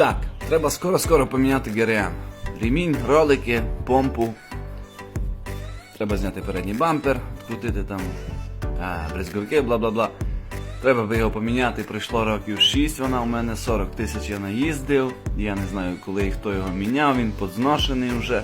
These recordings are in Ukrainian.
Так, треба скоро-скоро поміняти ГРМ. Ремінь, ролики, помпу. Треба зняти передній бампер, відкрутити там а, брезговики, бла бла бла. Треба його поміняти. Пройшло років 6, вона у мене 40 тисяч я наїздив. Я не знаю, коли і хто його міняв, він подзношений вже.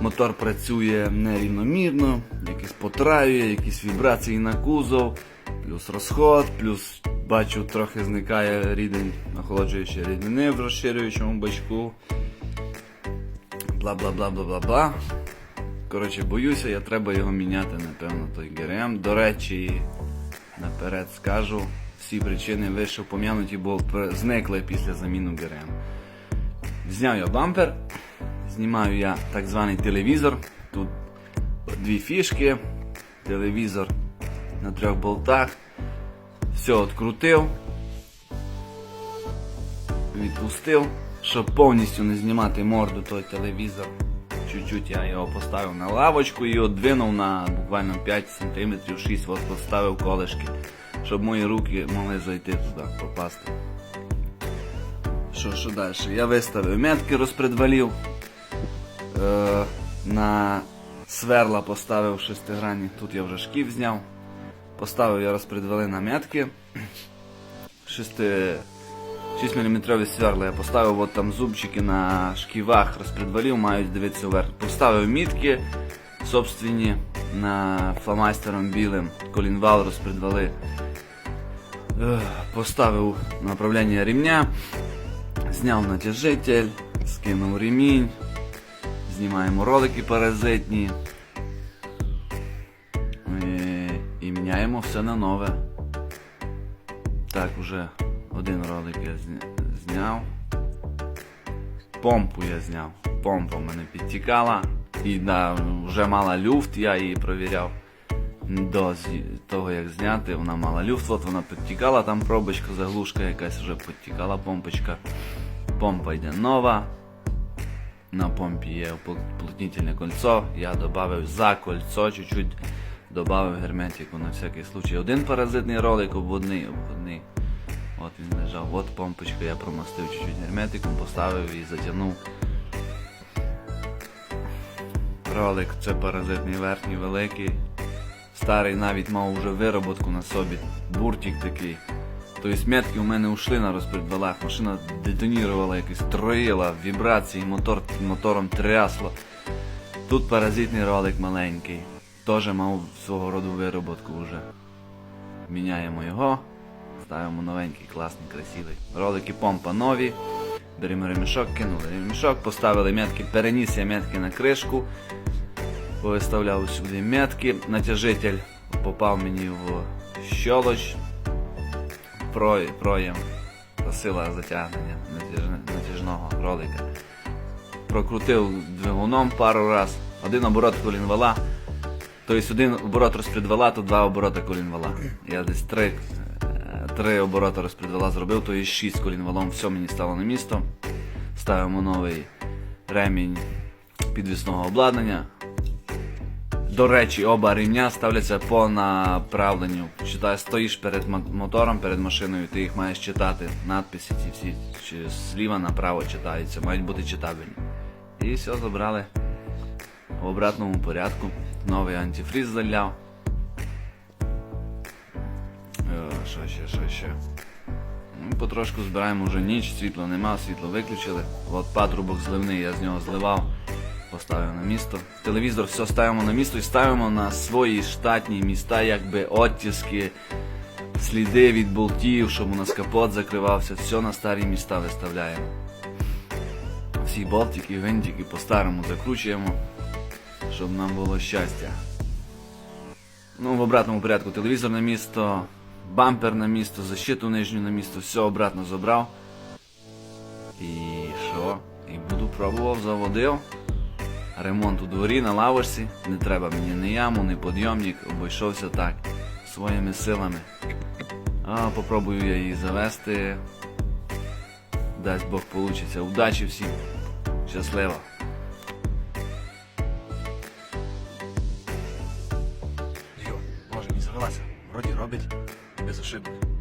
Мотор працює нерівномірно, якісь потраює, якісь вібрації на кузов, плюс розход, плюс бачу трохи зникає рідень охолоджуючої рідини в розширюючому бачку. Бла бла бла бла бла бла. Коротше, боюся, я треба його міняти, напевно, той ГРМ. До речі, наперед скажу, всі причини вище пом'януті, бо зникли після заміну ГРМ. Зняв я бампер, знімаю я так званий телевізор. Тут дві фішки, телевізор на трьох болтах. Все відкрутив, відпустив, щоб повністю не знімати морду той телевізор. Чуть-чуть я його поставив на лавочку і одвинув на буквально 5 см, 6 от поставив колешки, щоб мої руки могли зайти туди, попасти. Що, що далі? Я виставив метки, розпредвалів. Е, на сверла поставив шестигранні. Тут я вже шків зняв. Поставив я розпредвали на метки. 6, 6 мм сверла я поставив, от там зубчики на шківах розпредвалів, мають дивитися вверх. Поставив мітки собственні на фломастером білим, колінвал розпредвали. Е, Поставив направлення ремня, зняв натяжитель, скинув ремінь, знімаємо ролики паразитні. Міняємо все на нове. Так, уже один ролик я зняв. Помпу я зняв. Помпа в мене підтікала. І да, вже мала люфт, я її провіряв. До того як зняти, вона мала люфт, от вона підтікала, там пробочка, заглушка якась вже підтікала помпочка. Помпа йде нова. На помпі є уплотнительне кольцо. Я додав за кольцо чуть-чуть додав герметику на всякий случай. Один паразитний ролик обводний, обводний. От він лежав. От помпочку я промастив чуть-чуть герметиком, поставив і затягнув. Ролик це паразитний верхній великий. Старий навіть мав уже вироботку на собі. Буртик такий. Тобто метки у мене ушли на розпредвалах, машина детонірувала, якось троїла, вібрації, мотор, мотором трясло. Тут паразитний ролик маленький. Теж мав свого роду вироботку вже. Міняємо його, ставимо новенький, класний, красивий. Ролики помпа нові. Беремо ремішок, кинули ремішок, поставили метки, переніс я метки на кришку. Повиставляв сюди метки. Натяжитель попав мені в щолоч. Про, проєм. Сила затягнення натяжного ролика. Прокрутив двигуном пару раз. Один оборот колінвала. Тобто один оборот розпредвала, то два обороти колінвала. Я десь три, е, три обороти розпредвала зробив, то є шість колінвалом, все мені стало на місто. Ставимо новий ремінь підвісного обладнання. До речі, оба рівня ставляться по направленню. Читай, стоїш перед мотором, перед машиною, ти їх маєш читати. Надписи ці всі чи зліва направо читаються, мають бути читабельні. І все забрали в обратному порядку. Новий антифриз заляв. Е, Що ще, що ще? Ну, потрошку збираємо вже ніч, світла нема, світло виключили. От патрубок зливний, я з нього зливав, поставив на місто. Телевізор все ставимо на місто і ставимо на свої штатні міста, якби оттиски, сліди від болтів, щоб у нас капот закривався, все на старі міста виставляємо. Всі болтики, гвинтики по-старому закручуємо, щоб нам було щастя. Ну, в обратному порядку телевізор на місто, бампер на місто, защиту нижню на місто, все обратно забрав. І що? І буду пробував, заводив. Ремонт у дворі на лавочці. Не треба мені ні яму, ні підйомник, обійшовся так, своїми силами. А попробую я її завести. Дасть Бог получиться. Удачі всім. Щасливо. Вроді робить без ошибок.